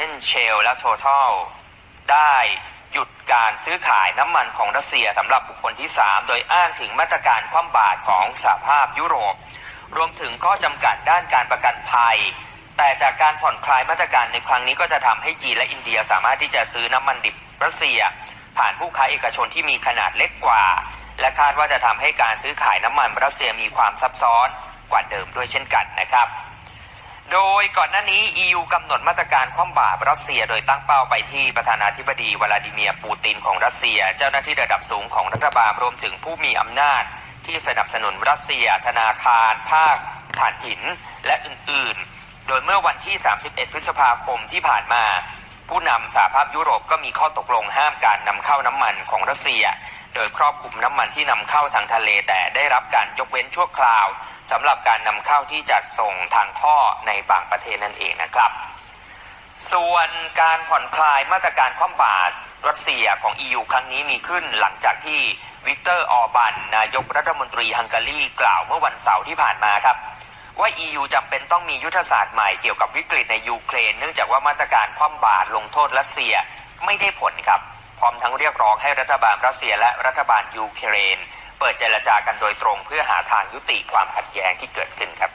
ช่นเชลและโ o ทัลได้หยุดการซื้อขายน้ำมันของรัสเซียสำหรับบุคคลที่ 3 โดยอ้างถึงมาตรการคว่ำบาตรของสหภาพยุโรป รวมถึงข้อจำกัดด้านการประกันภัย แต่จากการผ่อนคลายมาตรการในครั้งนี้ก็จะทำให้จีนและอินเดียสามารถที่จะซื้อน้ำมันดิบรัสเซีย ผ่านผู้ค้าเอกชนที่มีขนาดเล็กกว่า และคาดว่าจะทำให้การซื้อขายน้ำมันรัสเซียมีความซับซ้อนกว่าเดิมด้วยเช่นกันนะครับ โดยก่อนหน้านี้ EU กำหนดมาตรการคว่ำบาตรรัสเซีย โดยตั้งเป้าไปที่ประธานาธิบดีวลาดิเมียร์ปูตินของรัสเซีย เจ้าหน้าที่ระดับสูงของรัฐบาลรวมถึงผู้มีอำนาจ ที่สนับสนุนรัสเซีย ธนาคาร ภาคถ่านหิน และอื่นๆ โดยเมื่อวันที่ 31 พฤษภาคมที่ผ่านมา ผู้นำสหภาพยุโรปก็มีข้อตกลงห้ามการนำเข้าน้ำมันของรัสเซีย โดยครอบคลุมน้ำมันที่นำเข้าทางทะเลแต่ได้รับการยกเว้นชั่วคราวสำหรับการนำเข้าที่จัดส่งทางท่อในบางประเทศนั่นเองนะครับ ส่วนการผ่อนคลายมาตรการคว่ำบาตรรัสเซียของ EU ครั้งนี้มีขึ้นหลังจากที่วิกเตอร์ออบัน นายกรัฐมนตรีฮังการีกล่าวเมื่อวันเสาร์ที่ผ่านมาครับ ว่า EU จำเป็นต้องมียุทธศาสตร์ใหม่เกี่ยวกับวิกฤตในยูเครน เนื่องจากว่ามาตรการคว่ำบาตรลงโทษรัสเซียไม่ได้ผลครับ พร้อมทั้งเรียกร้องให้รัฐบาลรัสเซียและรัฐบาลยูเครน เปิดเจรจากันโดยตรงเพื่อหาทางยุติความขัดแย้งที่เกิดขึ้นครับ